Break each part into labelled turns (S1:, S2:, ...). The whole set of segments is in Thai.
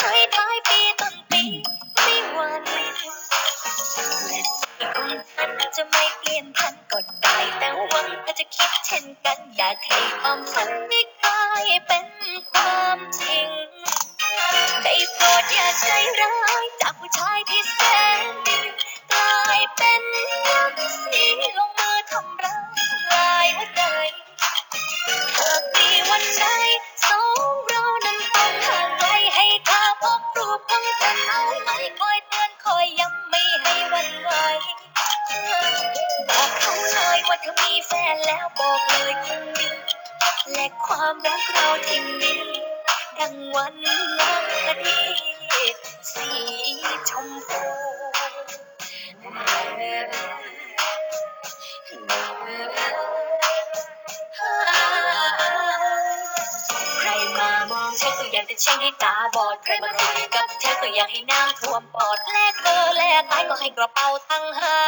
S1: กกัน ความรักเราที่มีดังวันนักคดีสีชมพูใครมามองเธอก็อยากจะเช่งให้ตาบอด ใครมาคุยกับเธอก็อยากให้น้ำท่วมปอด แลกเธอแลกตายก็ให้กระเป๋าตังหา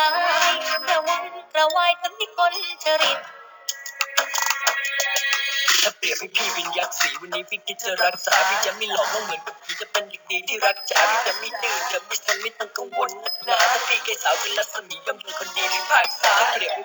S1: ย ระวนกระวายจนที่คนเชริต
S2: ถ้าเปรียบให้พี่เป็นยักษ์สีวันนี้พี่คิดจะรักษาพี่จะไม่หลอกว่าเหมือนกับพี่จะเป็นเด็กดีที่รักจ๋าพี่จะไม่ดื้อจะไม่สนไม่ต้องกังวลนักหนาถ้าพี่แค่สาวเป็นรัศมีย่อมเป็นคนดีพิพากสาเปรี
S1: ยบ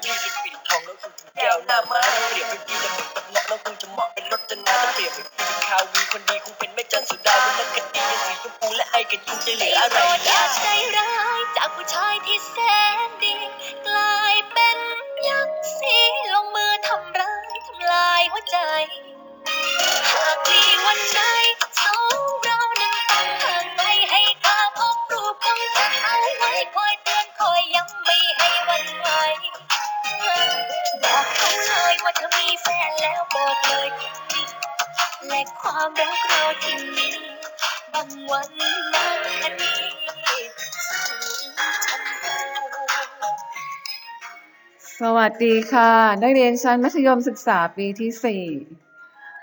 S1: ส
S3: วัสดีค่ะ นักเรียนชั้นมัธยมศึกษาปีที่ 4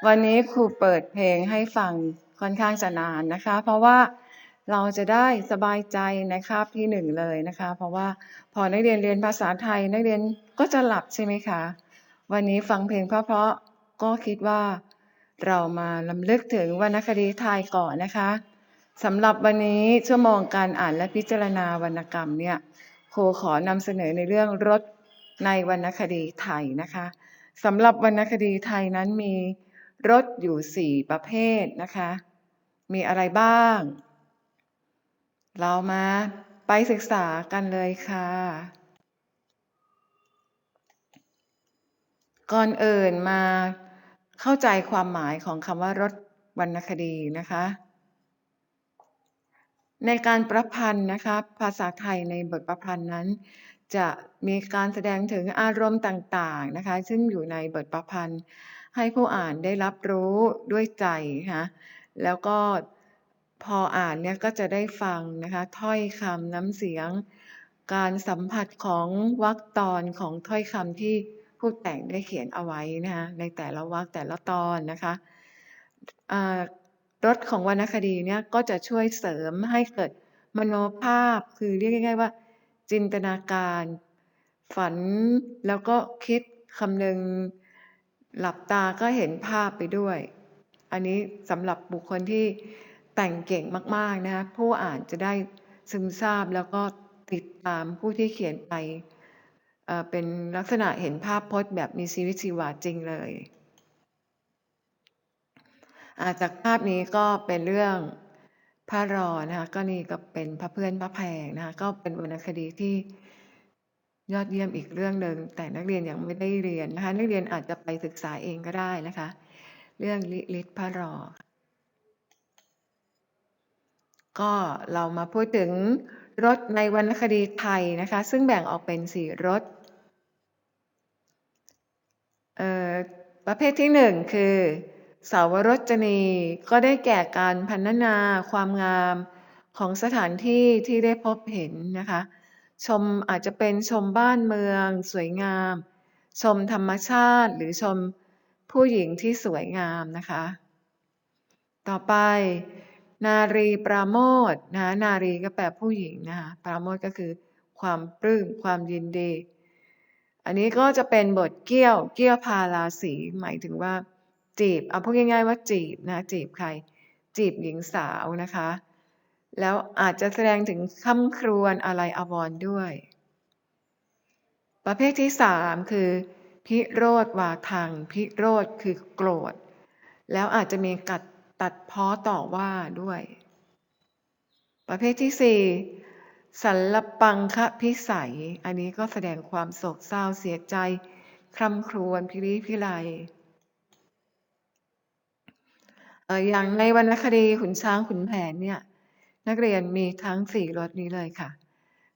S3: วันนี้ครูเปิดเพลงให้ฟังค่อนข้างจะนานนะคะ เพราะว่าเราจะได้สบายใจในคาบที่หนึ่งเลยนะคะ เพราะว่าพอนักเรียนเรียนภาษาไทย นักเรียนก็จะหลับใช่ไหมคะ วันนี้ฟังเพลงเพราะๆก็คิดว่า เรามาลำลึกถึงวรรณคดีไทยก่อนนะคะสำหรับวันนี้ชั่วโมงการอ่านและพิจารณาวรรณกรรมเนี่ยครูขอนำเสนอในเรื่องรถ ในวรรณคดีไทยนะคะสำหรับวรรณคดีไทยนั้นมีรถอยู่4ประเภทนะคะ มีอะไรบ้าง เรามาไปศึกษากันเลยค่ะ ก่อนเอื่นมาเข้าใจความหมายของคำว่ารถวรรณคดีนะคะ ในการประพันธ์นะคะ ภาษาไทยในบทประพันธ์นั้น จะมีการแสดงถึงอารมณ์ต่างๆนะคะ ซึ่งอยู่ในบทประพันธ์ ให้ผู้อ่านได้รับรู้ด้วยใจนะคะแล้วก็พออ่านเนี่ยก็จะได้ฟังนะคะถ้อยคำน้ำเสียง การสัมผัสของวรรคตอนของถ้อยคำที่ผู้แต่งได้เขียนเอาไว้นะคะในแต่ละวรรคแต่ละตอนนะคะรสของวรรณคดีเนี่ยก็จะช่วยเสริมให้เกิดมโนภาพคือเรียกง่ายๆว่า จินตนาการ ฝันแล้วก็คิดคำนึง หลับตาก็เห็นภาพไปด้วย อันนี้สำหรับบุคคลที่แต่งเก่งมากๆนะคะผู้อ่านจะได้ซึมซาบแล้วก็ติดตามผู้ที่เขียนไปเป็นลักษณะเห็นภาพพจน์แบบมีชีวิตชีวาจริงเลยอาจากภาพนี้ก็เป็นเรื่อง พระรอนะคะก็นี่ก็เป็นพระเพื่อนพระแพงนะคะก็เป็นวรรณคดีที่ยอดเยี่ยมอีกเรื่องหนึ่งแต่นักเรียนยังไม่ได้เรียนนะคะนักเรียนอาจจะไปศึกษาเองก็ได้นะคะ เรื่องลิลิตพระรอ ก็เรามาพูดถึงรถในวรรณคดีไทยนะคะ ซึ่งแบ่งออกเป็นสี่รถประเภทที่หนึ่งคือ สาวรจนี ก็ได้แก่การพรรณนาความงามของสถานที่ที่ได้พบเห็นนะคะ ชมอาจจะเป็นชมบ้านเมือง สวยงาม ชมธรรมชาติหรือชมผู้หญิงที่สวยงามนะคะ ต่อไป นารีปราโมทนะนารีก็แปลผู้หญิงนะคะปราโมทก็คือความปลื้มความยินดี อันนี้ก็จะเป็นบทเกี้ยวเกี้ยวพาราสีหมายถึงว่า จีบเอาพูดง่าย ๆ ว่าจีบนะจีบใคร จีบหญิงสาวนะคะ แล้วอาจจะแสดงถึงคำครวญอะไรอวรด้วย ประเภทที่สามคือ พิโรธวาทังพิโรธคือโกรธ แล้วอาจจะมีกัดตัดเพ้อต่อว่าด้วย ประเภทที่สี่สัลลปังคะพิสัย อันนี้ก็แสดงความโศกเศร้าเสียใจ คร่ำครวญพิริพิไล เอ่อ อย่างในวรรณคดีขุนช้างขุนแผนเนี่ย นักเรียนมีทั้งสี่รสนี้เลยค่ะ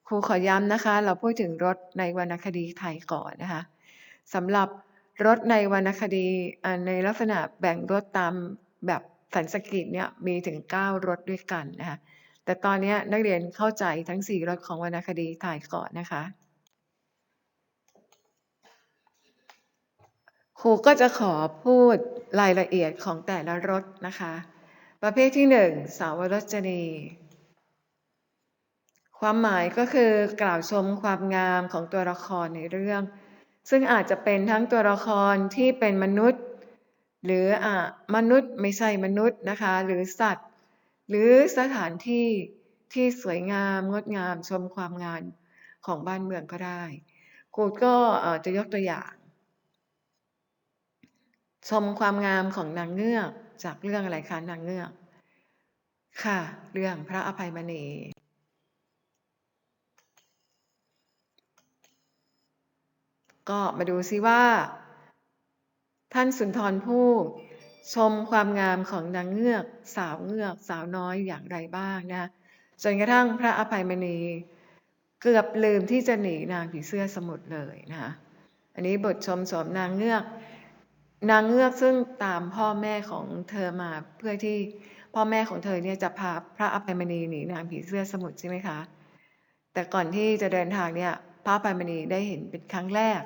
S3: ครูขอย้ำนะคะ เราพูดถึงรสในวรรณคดีไทยก่อนนะคะสำหรับรสในวรรณคดีอ่าในลักษณะแบ่งรสตามแบบสันสกฤตเนี่ยมีถึง 9 รสด้วยกันนะคะ แต่ตอนนี้นักเรียนเข้าใจทั้ง 4 รสของวรรณคดีไทยก่อนนะคะ รูก็จะขอพูดรายละเอียดของแต่ละรสนะคะ ประเภทที่1สาวรสจนี ความหมายก็คือกล่าวชมความงามของตัวละครในเรื่อง ซึ่งอาจจะเป็นทั้งตัวละครที่เป็นมนุษย์ หรืออ่ามนุษย์ไม่ใช่มนุษย์นะคะ หรือสัตว์ หรือสถานที่ที่สวยงามงดงามชมความงามของบ้านเมืองก็ได้ครูก็จะยกตัวอย่าง ชมความงามของนางเงือกจากเรื่องอะไรคะนางเงือก ค่ะ เรื่องพระอภัยมณี ก็มาดูซิว่า ท่านสุนทรภู่ชมความงามของนางเงือก สาวเงือก สาวน้อยอย่างไรบ้างนะจนกระทั่งพระอภัยมณีเกือบลืมที่จะหนีนางผีเสื้อสมุทรเลยนะคะอันนี้บทชมสมนางเงือก นางเงือกซึ่งตามพ่อแม่ของเธอมาเพื่อที่พ่อแม่ของเธอเนี่ยจะพาพระอภัยมณีหนีนางผีเสื้อสมุทรใช่ไหมคะ แต่ก่อนที่จะเดินทางเนี่ยพระอภัยมณีได้เห็นเป็นครั้งแรก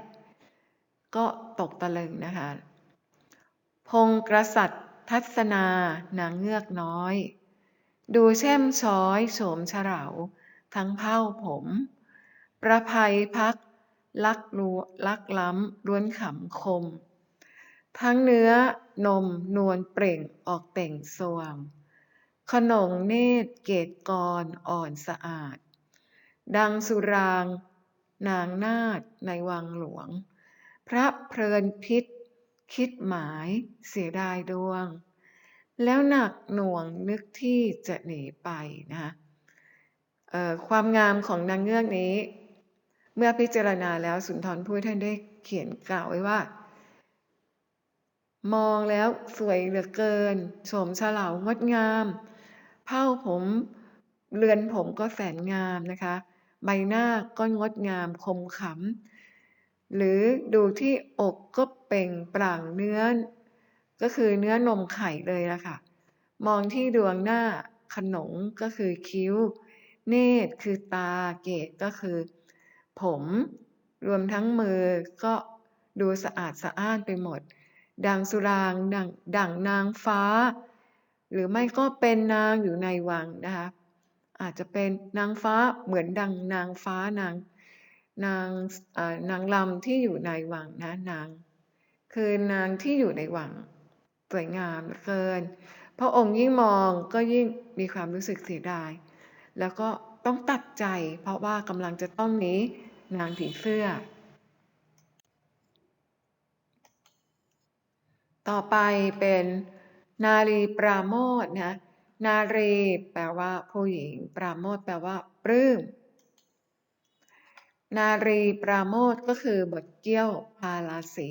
S3: ก็ตกตะลึงนะคะ พงกษัตทัศนานางเงือกน้อย ดูแช่มช้อยโฉมเฉลาทั้งเผ้าผม ประภัยพัก ลักลัวลักล้ำล้วนขำคม ทั้งเนื้อนมนวลเปล่งออกเต่งสวงขนงเนตรเกตกรอ่อนสะอาด ดังสุราง นางนาฏในวังหลวง พระเพลินพิษ คิดหมายเสียดายดวง แล้วหนักหน่วงนึกที่จะหนีไปนะคะเอ่อความงามของนางเงือกนี้ เมื่อพิจารณาแล้วสุนทรภู่ท่านได้เขียนกล่าวไว้ว่า มองแล้วสวยเหลือเกินโฉมเฉลางดงามเผ้าผมเรือนผมก็แสนงามนะคะ ใบหน้าก็งดงามคมขำหรือดูที่อกก็เป่งปลั่งเนื้อ ก็คือเนื้อนมไข่เลยละค่ะ มองที่ดวงหน้าขนงก็คือคิ้ว เนตรคือตาเกตก็คือ ผมรวมทั้งมือก็ดูสะอาดสะอ้านไปหมด ดังสุรางดังดังนางฟ้า หรือไม่ก็เป็นนางอยู่ในวังนะคะอาจจะเป็นนางฟ้าเหมือนดังนางฟ้านางนางนางลำที่อยู่ในวังนะนาง คือนางที่อยู่ในวังสวยงามเหลือเกิน พระองค์ยิ่งมองก็ยิ่งมีความรู้สึกเสียดาย แล้วก็ต้องตัดใจเพราะว่ากำลังจะต้องหนีนางผีเสื้อ ต่อไปเป็นนารีปราโมทนะ นารีแปลว่าผู้หญิง ปราโมทแปลว่าปลื้ม นารีปราโมทก็คือบทเกี้ยวพาราสี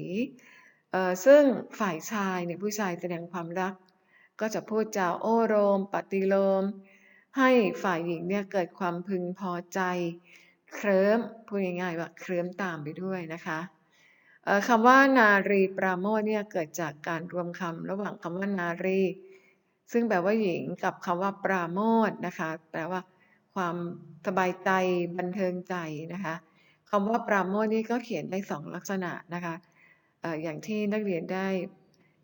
S3: เออซึ่งฝ่ายชายเนี่ยผู้ชายแสดงความรัก ก็จะพูดจาโอ้โรม ปฏิโลม ให้ฝ่ายหญิงเนี่ยเกิดความพึงพอใจ เคลิ้มพูดง่ายๆว่าเคลิ้มตามไปด้วยนะคะ คำว่านารีปราโมทเนี่ยเกิดจากการรวมคำระหว่างคำว่านารี ซึ่งแปลว่าหญิงกับคำว่าปราโมทนะคะ แปลว่า ความสบายใจบันเทิงใจนะคะคำว่าปราโมทนี่ก็เขียนได้สองลักษณะนะคะอย่างที่นักเรียนได้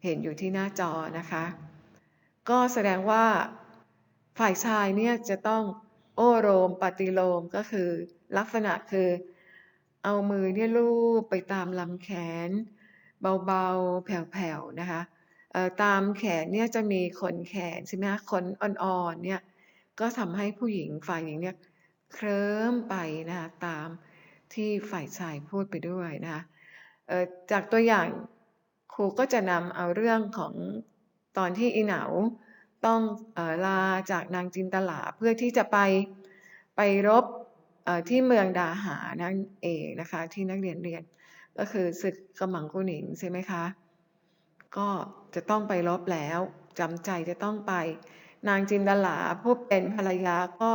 S3: เห็นอยู่ที่หน้าจอนะคะ ก็แสดงว่าฝ่ายชายเนี่ยจะต้องโอโรมปฏิโลมก็คือลักษณะคือ เอามือเนี่ยลูบไปตามลำแขน เบาๆ แผ่วๆ นะคะตามแขนเนี่ยจะมีขนแขนใช่ไหมคะขนอ่อนๆ เนี่ยก็ทำให้ผู้หญิงฝ่ายหญิงเนี่ยเคลิ้มไปนะคะตามที่ฝ่ายชายพูดไปด้วยนะคะจากตัวอย่างครูก็จะนำเอาเรื่องของตอนที่อีเหนาต้องออลาจากนางจินตลาเพื่อที่จะไปไปรบ ที่เมืองดาหานั่นเองนะคะ ที่นักเรียนเรียนก็คือศึกกำมังกุหนิงใช่ไหมคะ ก็จะต้องไปรบแล้วจำใจจะต้องไป นางจินดาลาผู้เป็นภรรยาก็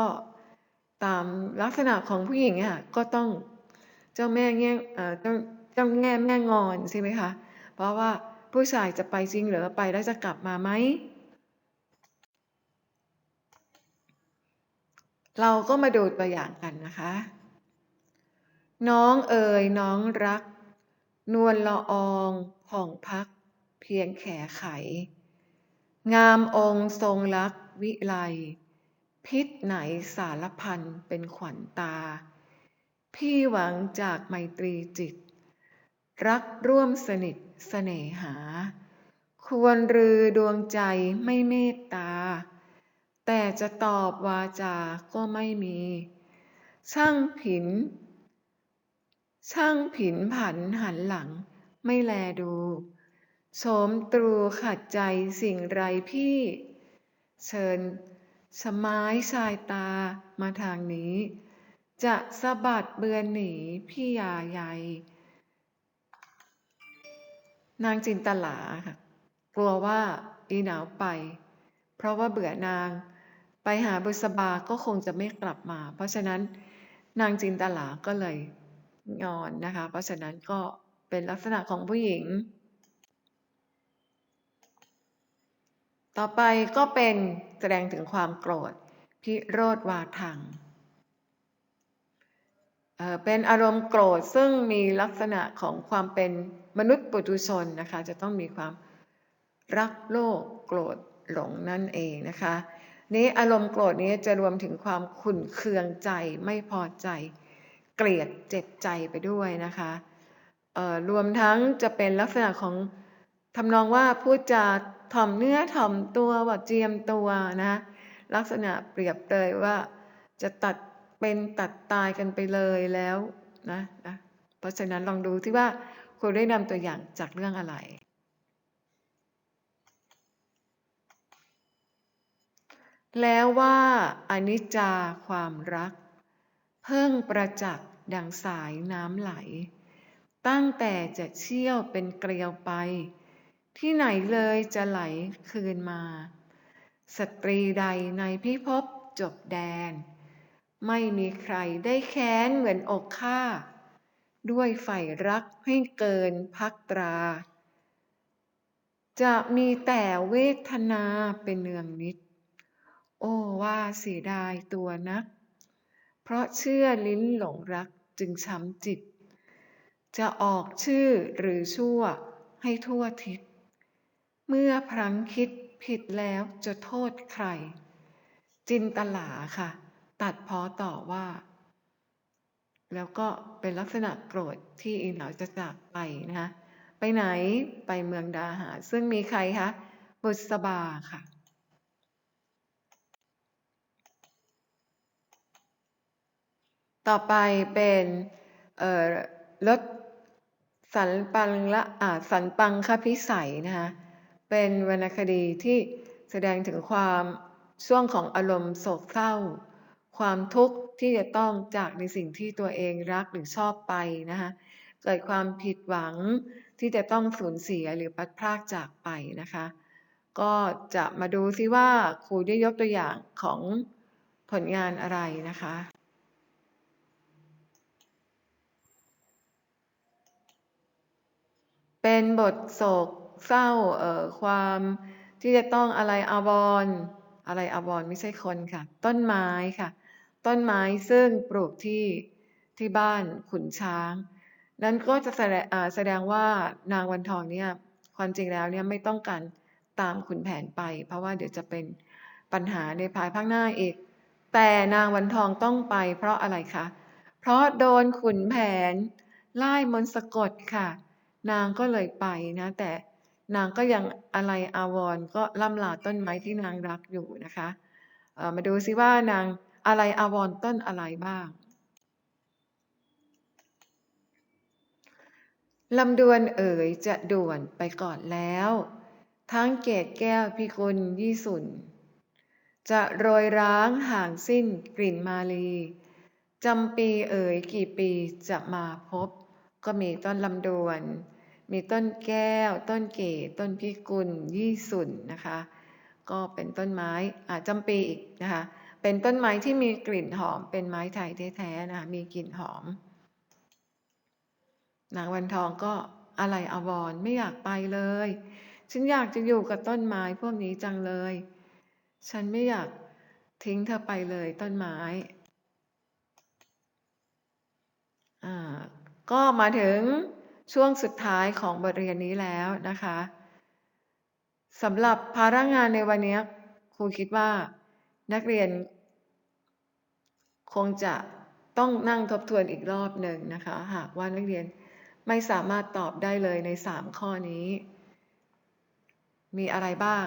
S3: ตามลักษณะของผู้หญิงอะก็ต้องเจ้าแม่แง่เออเจ้าเจ้าแง่แม่งอนใช่ไหมคะ เพราะว่าผู้ชายจะไปจริงหรือไปแล้วจะกลับมาไหม เราก็มาดูตัวอย่างกันนะคะ น้องเอ๋ยน้องรัก นวลละอองผ่องพัก เพียงแขไข งามองค์ทรงลักวิไล พิษไหนสารพันเป็นขวัญตา พี่หวังจากไมตรีจิต รักร่วมสนิทเสน่หา ควรรือดวงใจไม่เมตตา แต่จะตอบวาจาก็ไม่มี ช่างผิน ช่างผินผันหันหลัง ไม่แลดูโฉมตรูขัดใจสิ่งไรพี่ เชิญ สมายชายตามาทางนี้ จะสะบัดเบือนหนีพี่ยาใหญ่ นางจินตลาค่ะ กลัวว่าอีหนาวไป เพราะว่าเบื่อนาง ไปหาบุษบาก็คงจะไม่กลับมา เพราะฉะนั้นนางจินตลาก็เลยงอนนะคะ เพราะฉะนั้นก็เป็นลักษณะของผู้หญิง ต่อไปก็เป็นแสดงถึงความโกรธ พิโรธวาทังเป็นอารมณ์โกรธซึ่งมีลักษณะของความเป็นมนุษย์ปุถุชนนะคะ จะต้องมีความรักโลกโกรธหลงนั่นเองนะคะ นี้อารมณ์โกรธนี้จะรวมถึงความขุ่นเคืองใจไม่พอใจ เกลียดเจ็บใจไปด้วยนะคะรวมทั้งจะเป็นลักษณะของทำนองว่าพูดจาถ่อมเนื้อถ่อมตัวว่าเจียมตัวนะลักษณะเปรียบเลยว่าจะตัดเป็นตัดตายกันไปเลยแล้วนะนะเพราะฉะนั้นลองดูที่ว่าครูได้นำตัวอย่างจากเรื่องอะไร แล้วว่าอนิจจาความรัก เพิ่งประจักษ์ดังสายน้ำไหล ตั้งแต่จะเชี่ยวเป็นเกลียวไป ที่ไหนเลยจะไหลคืนมา สตรีใดในพิภพจบแดน ไม่มีใครได้แค้นเหมือนอกข้าด้วยใฝ่รักให้เกินพักตรา จะมีแต่เวทนาเป็นเนืองนิด โอ้ว่าเสียดายตัวนัก เพราะเชื่อลิ้นหลงรักจึงช้ำจิต จะออกชื่อหรือชั่วให้ทั่วทิศ เมื่อพลั้งคิดผิดแล้วจะโทษใคร จินตลาค่ะ ตัดพอต่อว่า แล้วก็เป็นลักษณะโกรธที่อีเหนาจะจากไปนะคะไปไหนไปเมืองดาหา ซึ่งมีใครคะบุษบาค่ะ ต่อไปเป็นรถสันปังละอ่าสันปังคพิสัยนะคะเป็นวรรณคดีที่แสดงถึงความช่วงของอารมณ์โศกเศร้า ความทุกข์ที่จะต้องจากในสิ่งที่ตัวเองรักหรือชอบไปนะคะเกิดความผิดหวังที่จะต้องสูญเสียหรือพัดพรากจากไปนะคะ ก็จะมาดูซิว่าครูได้ยกตัวอย่างของผลงานอะไรนะคะ เป็นบทโศกเศร้าเอ่อความที่จะต้องอะไรอาวรณ์อะไรอาวรณ์ไม่ใช่คนค่ะ ต้นไม้ค่ะ ต้นไม้ซึ่งปลูกที่ที่บ้านขุนช้าง นั้นก็จะแสดงแสดงว่านางวันทองเนี่ยความจริงแล้วเนี่ยไม่ต้องการตามขุนแผนไป เพราะว่าเดี๋ยวจะเป็นปัญหาในภายภาคหน้าอีก แต่นางวันทองต้องไป เพราะอะไรคะเพราะโดนขุนแผนไล่มนสะกดค่ะ นางก็เลยไปนะ แต่นางก็ยังอะไรอาวรก็ล่ำลาต้นไม้ที่นางรักอยู่นะคะมาดูซิว่านางอะไรอาวรต้นอะไรบ้างลำดวนเอ๋ยจะด่วนไปก่อนแล้ว ทั้งเกตแก้วพิกลยี่สุน จะโรยร้างห่างสิ้นกลิ่นมาลีจำปีเอ๋ยกี่ปีจะมาพบ ก็มีต้นลำดวน มีต้นแก้ว ต้นเกตต้นพิกุล ยี่สุนนะคะ ก็เป็นต้นไม้อาจำปีอีกนะคะ เป็นต้นไม้ที่มีกลิ่นหอม เป็นไม้ไทยแท้ๆนะคะมีกลิ่นหอม นางวันทองก็อะไรอวรไม่อยากไปเลย ฉันอยากจะอยู่กับต้นไม้พวกนี้จังเลย ฉันไม่อยากทิ้งเธอไปเลยต้นไม้อ่า ก็มาถึงช่วงสุดท้ายของบทเรียนนี้แล้วนะคะสำหรับภาระงานในวันนี้ครูคิดว่านักเรียน คงจะต้องนั่งทบทวนอีกรอบหนึ่งนะคะ หากว่านักเรียนไม่สามารถตอบได้เลยใน 3 ข้อนี้ มีอะไรบ้าง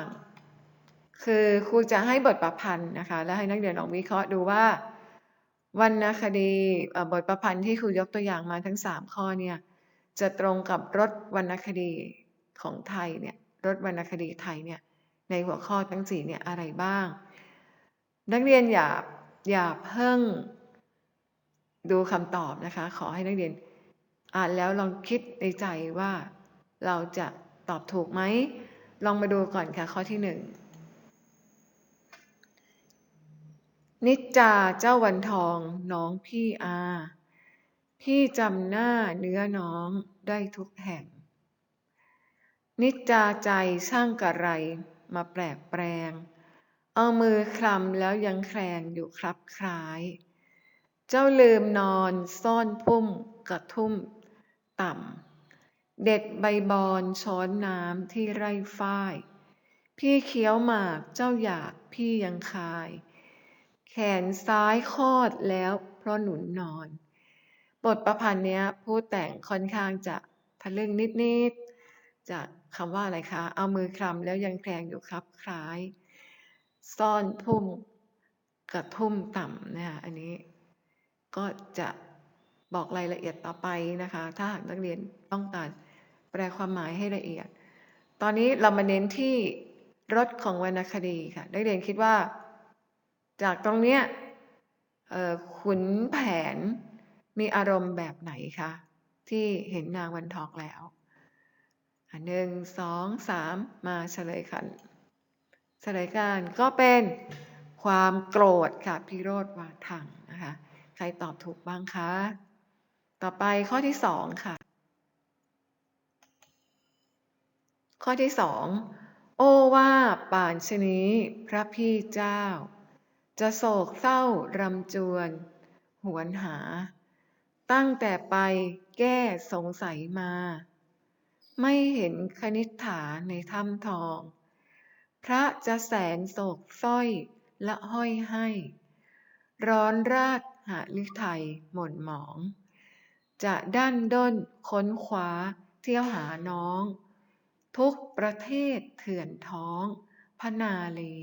S3: คือครูจะให้บทประพันธ์นะคะ และให้นักเรียนลองวิเคราะห์ดูว่า วรรณคดี เอ่อ บทประพันธ์ที่ครูยกตัวอย่างมาทั้ง 3 ข้อเนี่ย จะตรงกับรถวรรณคดีของไทยเนี่ยรถวรรณคดีไทยเนี่ย ในหัวข้อทั้ง 4 เนี่ยอะไรบ้าง นักเรียนอย่า อย่าเพิ่งดูคำตอบนะคะ ขอให้นักเรียนอ่านแล้วลองคิดในใจว่าเราจะตอบถูกไหม ลองมาดูก่อนค่ะข้อที่ห นิจจาเจ้าวันทองน้องพี่อา พี่จำหน้าเนื้อน้องได้ทุกแห่ง นิจจาใจช่างกะไรมาแปลกแปลง เอามือคลำแล้วยังแคลงอยู่ครับคล้าย เจ้าลืมนอนซ่อนพุ่มกระทุ่มต่ำ เด็ดใบบอนช้อนน้ำที่ไร่ฝ้าย พี่เคี้ยวหมากเจ้าอยากพี่ยังคาย แขนซ้ายคอดแล้วเพราะหนุนนอน บทประพันธ์เนี้ยผู้แต่งค่อนข้างจะทะลึ่งนิดๆ จากคำว่าอะไรคะ เอามือคลำแล้วยังแคลงอยู่ครับคล้าย ซ่อนพุ่มกระทุ่มต่ำนะคะอันนี้ก็จะบอกรายละเอียดต่อไปนะคะ ถ้าหากนักเรียนต้องการแปลความหมายให้ละเอียด ตอนนี้เรามาเน้นที่รถของวรรณคดีค่ะ นักเรียนคิดว่า จากตรงเนี้ยขุนแผนมีอารมณ์แบบไหนคะ ที่เห็นนางวันทองแล้วหนึ่งสองสามมาเฉลยกันเฉลยกันก็เป็นความโกรธค่ะพิโรธวาทังนะคะ ใครตอบถูกบ้างคะ ต่อไปข้อที่สองค่ะ ข้อที่สองโอ้ว่าป่านชนี้พระพี่เจ้า จะโศกเศร้ารำจวน หวนหา ตั้งแต่ไปแก้สงสัยมา ไม่เห็นคณิษฐาในถ้ำทอง พระจะแสนโศกสร้อยละห้อยให้ ร้อนราดหาลิไทยหม่นหมอง จะด้านด้นค้นคว้าเที่ยวหาน้อง ทุกประเทศเถื่อนท้องพนาลี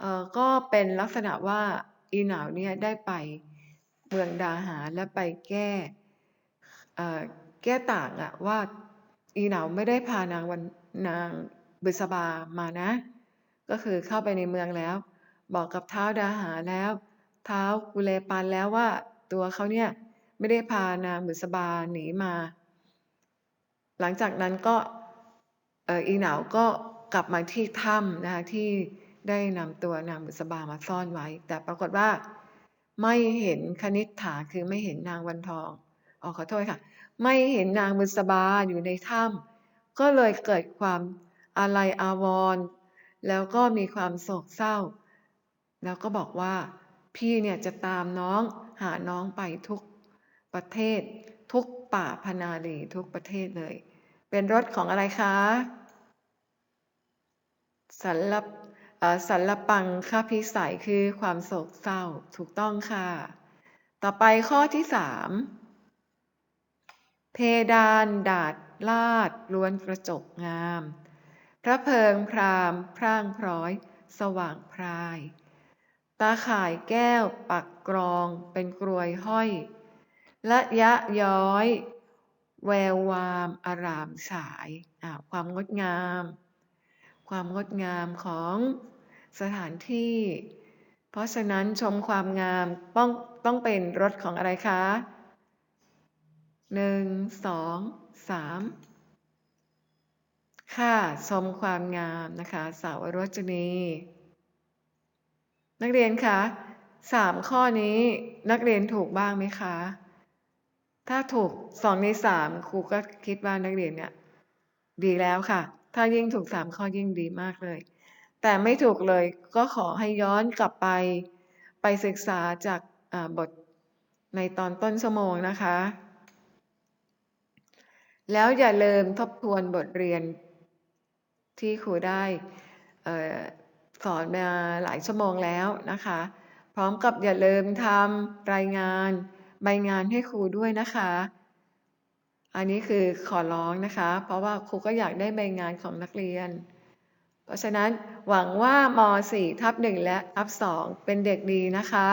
S3: เอ่อก็เป็นลักษณะว่าอีหนาวเนี่ยได้ไปเมืองดาหาและไปแก้เอ่อแก้ต่างอะว่าอีหนาวไม่ได้พานางวันนางบุษบามานะ ก็คือเข้าไปในเมืองแล้ว บอกกับเท้าดาหาแล้ว เท้ากุเลปันแล้วว่าตัวเขาเนี่ยไม่ได้พานางบุษบาหนีมา หลังจากนั้นก็อออีเหนาก็กลับมาที่ถ้ำนะคะที่ ได้นำตัวนางบุษบามาซ่อนไว้ แต่ปรากฏว่า ไม่เห็นคณิษฐาคือไม่เห็นนางวันทองอ๋อขอโทษค่ะ ไม่เห็นนางบุษบาอยู่ในถ้ำก็เลยเกิดความอาลัยอาวรณ์แล้วก็มีความโศกเศร้า แล้วก็บอกว่า พี่เนี่ยจะตามน้องหาน้องไปทุกประเทศ ทุกป่าพนาลีทุกประเทศเลย เป็นรถของอะไรคะสัลลปเอ่อ สัลลปังค่าพิสัยคือความโศกเศร้าถูกต้องค่ะ ต่อไปข้อที่สามเพดานดาดลาดล้วนกระจกงาม พระเพิงพรามพร่างพร้อย สว่างพราย ตาข่ายแก้วปักกรองเป็นกรวยห้อยละยะย้อย แวววามอารามฉาย ความงดงาม ความงดงามของ สถานที่ เพราะฉะนั้นชมความงามต้องต้องเป็นรถของอะไรคะหนึ่งสองสามค่ะชมความงามนะคะ สาวรจนี นักเรียนคะสามข้อนี้นักเรียนถูกบ้างไหมคะ ถ้าถูกสองในสามครูก็คิดว่านักเรียนเนี่ยดีแล้วค่ะ ถ้ายิ่งถูกสามข้อยิ่งดีมากเลย แต่ไม่ถูกเลยก็ขอให้ย้อนกลับไป ไปศึกษาจากบทในตอนต้นชั่วโมงนะคะ แล้วอย่าลืมทบทวนบทเรียนที่ครูได้สอนมาหลายชั่วโมงแล้วนะคะ พร้อมกับอย่าลืมทำรายงานใบงานให้ครูด้วยนะคะ อันนี้คือขอร้องนะคะ เพราะว่าครูก็อยากได้ใบงานของนักเรียน เพราะฉะนั้นหวังว่าม4ทับ1และทับ2เป็นเด็กดีนะคะ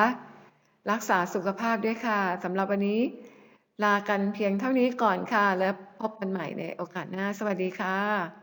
S3: รักษาสุขภาพด้วยค่ะสำหรับวันนี้ ลากันเพียงเท่านี้ก่อนค่ะ แล้วพบกันใหม่ในโอกาสหน้า สวัสดีค่ะ